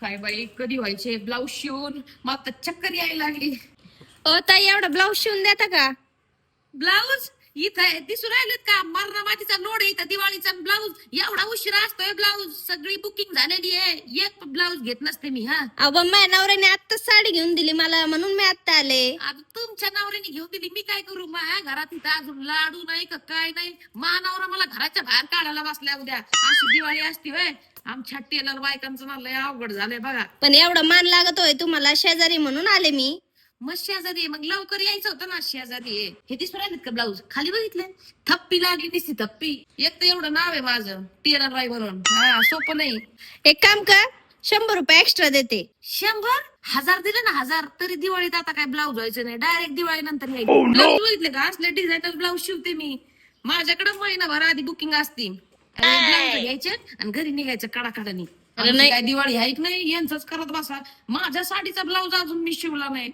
काय बाई कधी व्हायचे? ब्लाऊज शिवून मग तर चक्कर यायला लागली. अ ताई एवढा ब्लाऊज शिवून देता का? ब्लाऊज? इथं दिसून राहिलेत का? मरणा मातीचा लोड आहे इथं दिवाळीचा ब्लाऊज. एवढा उशिरा असतोय ब्लाऊज. सगळी बुकिंग झालेली आहे. एक ब्लाऊज घेत नसते मी हा. अहो माझ्या नवऱ्याने आत्ताच साडी घेऊन दिली मला म्हणून मी आत्ता आले. आता तुमच्या नवऱ्याने घेऊन दिली मी काय करू? माझ्या घरात इथं अजून लाडू नाही का काय नाही? मा नवरा मला घराच्या बाहेर काढायला बसल्या उद्या. अशी दिवाळी असती होय. आमच्या टेलर बायकांचं मला लय अवघड झालंय बघा. पण एवढा मान लागत होय तुम्हाला शेजारी म्हणून आले मी. मग शेजारी आहे, मग लवकर यायचं होतं ना शेजारी आहे. हे दिसून राहिलेत का ब्लाऊज? खाली बघितले थप्पी लागली दिसती थप्पी. एक तर एवढं नाव आहे माझं टेलर बाई म्हणून. हा सोपं नाही. एक काम कर शंभर रुपये एक्स्ट्रा देते. शंभर? हजार दिले ना हजार. तरी दिवाळीत आता काय ब्लाऊज व्हायचं नाही. डायरेक्ट दिवाळी नंतर ब्लाऊज बघितले का? असले डिझायनर ब्लाऊज शिवते मी. माझ्याकडे महिनाभर आधी बुकिंग असती. ब्लाऊज घ्यायचे आणि घरी निघायचं कडाकडानी नाही. काय दिवाळी आहे की नाही? यांचंच करत बसा. माझ्या साडीचा ब्लाऊज अजून मी शिवला नाही.